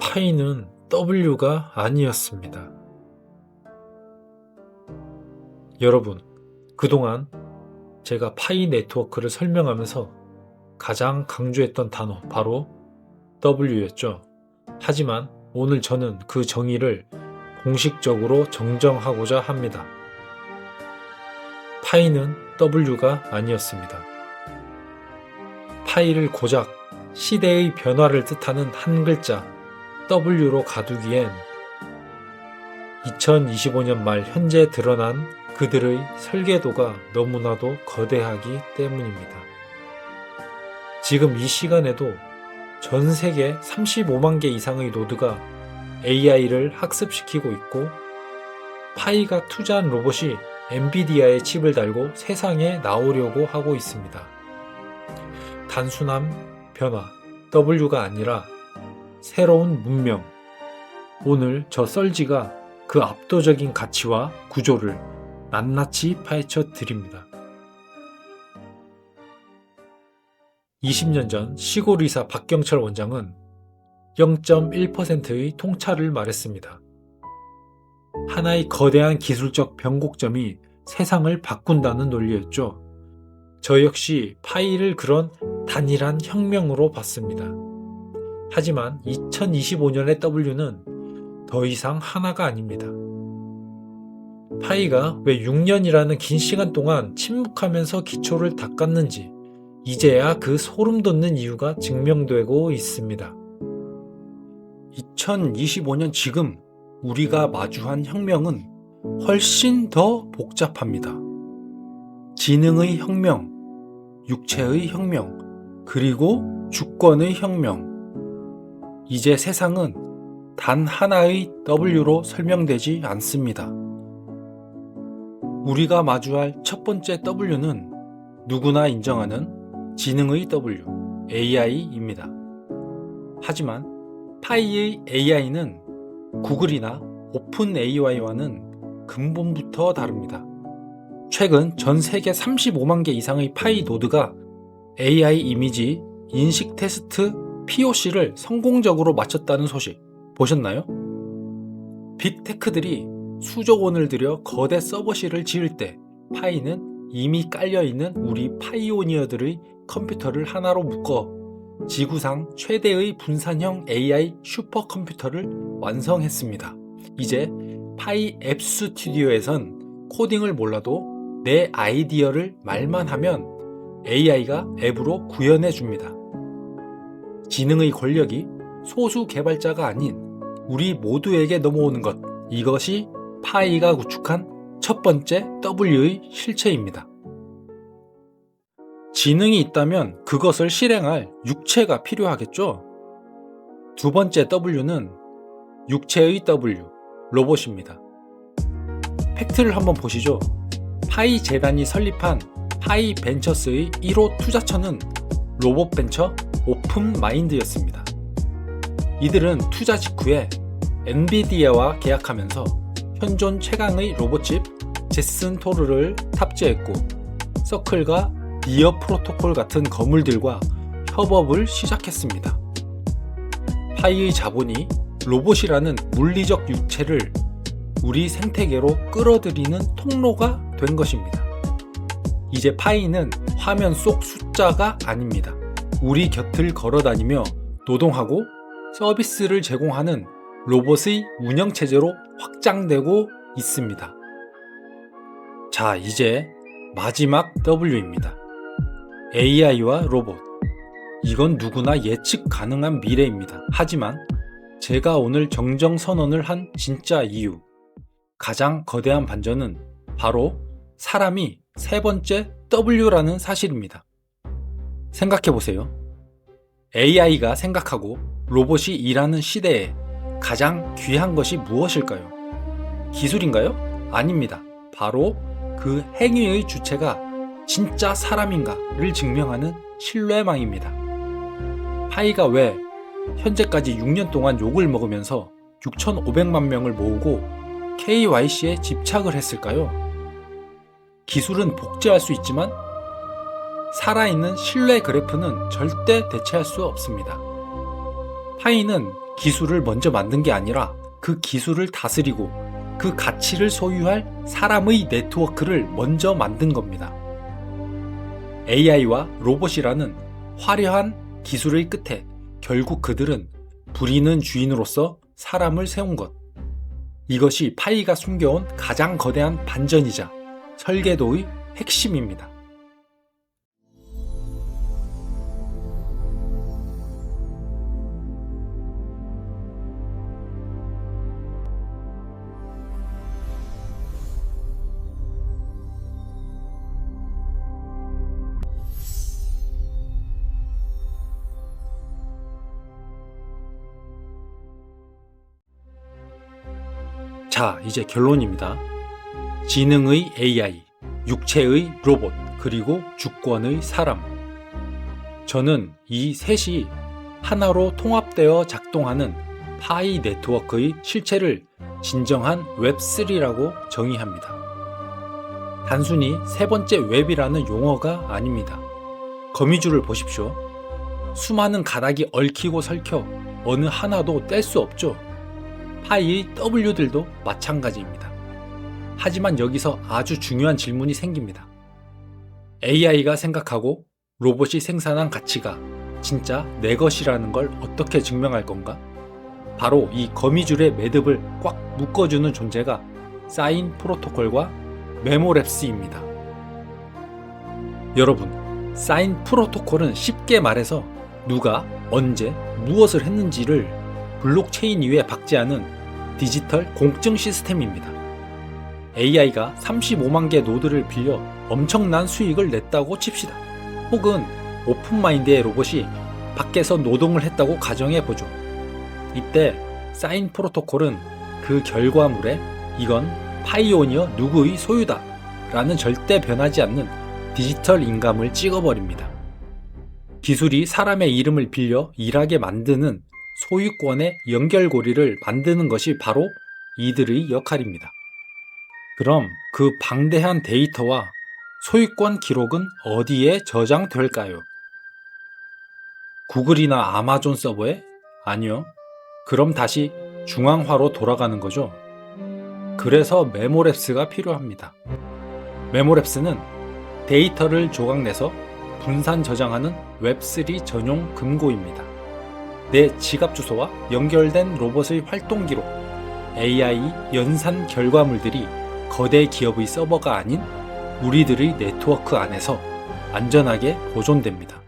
파이는 W가 아니었습니다. 여러분, 그동안 제가 파이 네트워크를 설명하면서 가장 강조했던 단어 바로 W였죠. 하지만 오늘 저는 그 정의를 공식적으로 정정하고자 합니다. 파이는 W가 아니었습니다. 파이를 고작 시대의 변화를 뜻하는 한 글자 W로 가두기엔 2025년 말 현재 드러난 그들의 설계도가 너무나도 거대하기 때문입니다. 지금 이 시간에도 전 세계 35만 개 이상의 노드가 AI를 학습시키고 있고 파이가 투자한 로봇이 엔비디아의 칩을 달고 세상에 나오려고 하고 있습니다. 단순한 변화, W가 아니라 새로운 문명. 오늘 저 썰지가 그 압도적인 가치와 구조를 낱낱이 파헤쳐 드립니다. 20년 전 시골 의사 박경철 원장은 0.1%의 통찰을 말했습니다. 하나의 거대한 기술적 변곡점이 세상을 바꾼다는 논리였죠. 저 역시 파이를 그런 단일한 혁명으로 봤습니다. 하지만 2025년의 W는 더 이상 하나가 아닙니다. 파이가 왜 6년이라는 긴 시간 동안 침묵하면서 기초를 닦았는지 이제야 그 소름 돋는 이유가 증명되고 있습니다. 2025년 지금 우리가 마주한 혁명은 훨씬 더 복잡합니다. 지능의 혁명, 육체의 혁명, 그리고 주권의 혁명. 이제 세상은 단 하나의 W로 설명되지 않습니다. 우리가 마주할 첫 번째 W는 누구나 인정하는 지능의 W, AI입니다. 하지만 파이의 AI는 구글이나 오픈 AI와는 근본부터 다릅니다. 최근 전 세계 35만 개 이상의 파이 노드가 AI 이미지 인식 테스트 POC를 성공적으로 마쳤다는 소식 보셨나요? 빅테크들이 수조 원을 들여 거대 서버실을 지을 때 파이는 이미 깔려있는 우리 파이오니어들의 컴퓨터를 하나로 묶어 지구상 최대의 분산형 AI 슈퍼컴퓨터를 완성했습니다. 이제 파이 앱 스튜디오에선 코딩을 몰라도 내 아이디어를 말만 하면 AI가 앱으로 구현해 줍니다. 지능의 권력이 소수 개발자가 아닌 우리 모두에게 넘어오는 것. 이것이 파이가 구축한 첫 번째 W의 실체입니다. 지능이 있다면 그것을 실행할 육체가 필요하겠죠? 두 번째 W는 육체의 W, 로봇입니다. 팩트를 한번 보시죠. 파이 재단이 설립한 파이 벤처스의 1호 투자처는 로봇 벤처 오픈 마인드였습니다. 이들은 투자 직후에 엔비디아와 계약하면서 현존 최강의 로봇칩 제슨 토르를 탑재했고 서클과 니어 프로토콜 같은 거물들과 협업을 시작했습니다. 파이의 자본이 로봇이라는 물리적 육체를 우리 생태계로 끌어들이는 통로가 된 것입니다. 이제 파이는 화면 속 숫자가 아닙니다. 우리 곁을 걸어 다니며 노동하고 서비스를 제공하는 로봇의 운영체제로 확장되고 있습니다. 자, 이제 마지막 W입니다. AI와 로봇. 이건 누구나 예측 가능한 미래입니다. 하지만 제가 오늘 정정 선언을 한 진짜 이유. 가장 거대한 반전은 바로 사람이 세 번째 W라는 사실입니다. 생각해 보세요. AI가 생각하고 로봇이 일하는 시대에 가장 귀한 것이 무엇일까요? 기술인가요? 아닙니다. 바로 그 행위의 주체가 진짜 사람인가를 증명하는 신뢰망입니다. 파이가 왜 현재까지 6년 동안 욕을 먹으면서 6,500만 명을 모으고 KYC에 집착을 했을까요? 기술은 복제할 수 있지만 살아있는 신뢰 그래프는 절대 대체할 수 없습니다. 파이는 기술을 먼저 만든 게 아니라 그 기술을 다스리고 그 가치를 소유할 사람의 네트워크를 먼저 만든 겁니다. AI와 로봇이라는 화려한 기술의 끝에 결국 그들은 부리는 주인으로서 사람을 세운 것. 이것이 파이가 숨겨온 가장 거대한 반전이자 설계도의 핵심입니다. 자, 이제 결론입니다. 지능의 AI, 육체의 로봇, 그리고 주권의 사람. 저는 이 셋이 하나로 통합되어 작동하는 파이 네트워크의 실체를 진정한 웹3라고 정의합니다. 단순히 세 번째 웹이라는 용어가 아닙니다. 거미줄을 보십시오. 수많은 가닥이 얽히고 설켜 어느 하나도 뗄 수 없죠. 파이의 W들도 마찬가지입니다. 하지만 여기서 아주 중요한 질문이 생깁니다. AI가 생각하고 로봇이 생산한 가치가 진짜 내 것이라는 걸 어떻게 증명할 건가? 바로 이 거미줄의 매듭을 꽉 묶어주는 존재가 사인 프로토콜과 메모랩스입니다. 여러분, 사인 프로토콜은 쉽게 말해서 누가 언제 무엇을 했는지를 블록체인 위에 박제하는 디지털 공증 시스템입니다. AI가 35만 개 노드를 빌려 엄청난 수익을 냈다고 칩시다. 혹은 오픈마인드의 로봇이 밖에서 노동을 했다고 가정해 보죠. 이때 사인 프로토콜은 그 결과물에 이건 파이오니어 누구의 소유다 라는 절대 변하지 않는 디지털 인감을 찍어버립니다. 기술이 사람의 이름을 빌려 일하게 만드는 소유권의 연결고리를 만드는 것이 바로 이들의 역할입니다. 그럼 그 방대한 데이터와 소유권 기록은 어디에 저장될까요? 구글이나 아마존 서버에? 아니요. 그럼 다시 중앙화로 돌아가는 거죠. 그래서 메모랩스가 필요합니다. 메모랩스는 데이터를 조각내서 분산 저장하는 웹3 전용 금고입니다. 내 지갑 주소와 연결된 로봇의 활동 기록, AI 연산 결과물들이 거대 기업의 서버가 아닌 우리들의 네트워크 안에서 안전하게 보존됩니다.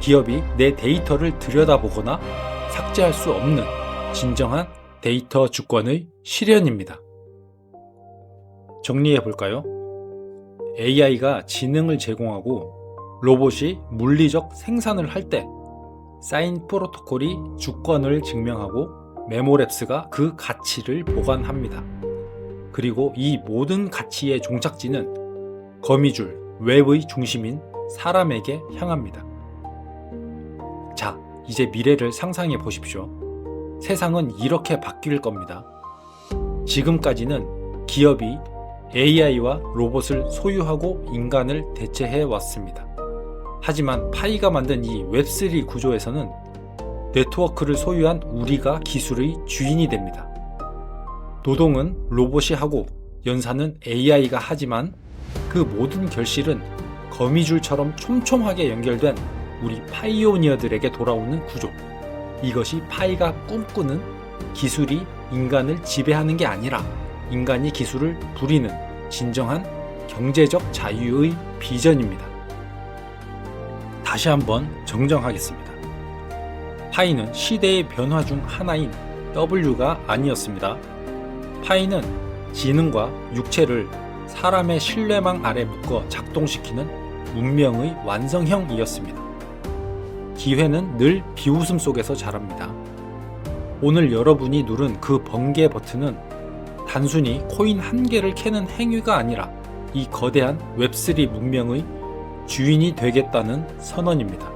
기업이 내 데이터를 들여다보거나 삭제할 수 없는 진정한 데이터 주권의 실현입니다. 정리해 볼까요? AI가 지능을 제공하고 로봇이 물리적 생산을 할 때 사인 프로토콜이 주권을 증명하고 메모랩스가 그 가치를 보관합니다. 그리고 이 모든 가치의 종착지는 거미줄, 웹의 중심인 사람에게 향합니다. 자, 이제 미래를 상상해 보십시오. 세상은 이렇게 바뀔 겁니다. 지금까지는 기업이 AI와 로봇을 소유하고 인간을 대체해 왔습니다. 하지만 파이가 만든 이 웹3 구조에서는 네트워크를 소유한 우리가 기술의 주인이 됩니다. 노동은 로봇이 하고 연산은 AI가 하지만 그 모든 결실은 거미줄처럼 촘촘하게 연결된 우리 파이오니어들에게 돌아오는 구조. 이것이 파이가 꿈꾸는 기술이 인간을 지배하는 게 아니라 인간이 기술을 부리는 진정한 경제적 자유의 비전입니다. 다시 한번 정정하겠습니다. 파이는 시대의 변화 중 하나인 W가 아니었습니다. 파이는 지능과 육체를 사람의 신뢰망 아래 묶어 작동시키는 문명의 완성형이었습니다. 기회는 늘 비웃음 속에서 자랍니다. 오늘 여러분이 누른 그 번개 버튼은 단순히 코인 한 개를 캐는 행위가 아니라 이 거대한 웹3 문명의 주인이 되겠다는 선언입니다.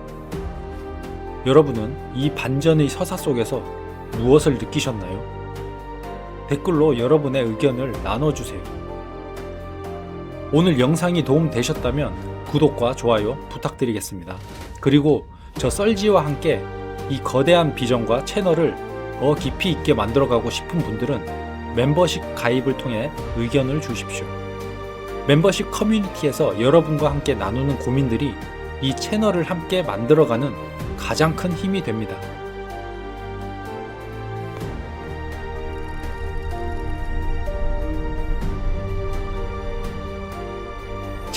여러분은 이 반전의 서사 속에서 무엇을 느끼셨나요? 댓글로 여러분의 의견을 나눠주세요. 오늘 영상이 도움되셨다면 구독과 좋아요 부탁드리겠습니다. 그리고 저 썰지와 함께 이 거대한 비전과 채널을 더 깊이 있게 만들어가고 싶은 분들은 멤버십 가입을 통해 의견을 주십시오. 멤버십 커뮤니티에서 여러분과 함께 나누는 고민들이 이 채널을 함께 만들어가는 가장 큰 힘이 됩니다.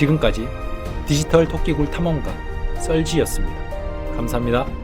지금까지 디지털 토끼굴 탐험가 썰지였습니다. 감사합니다.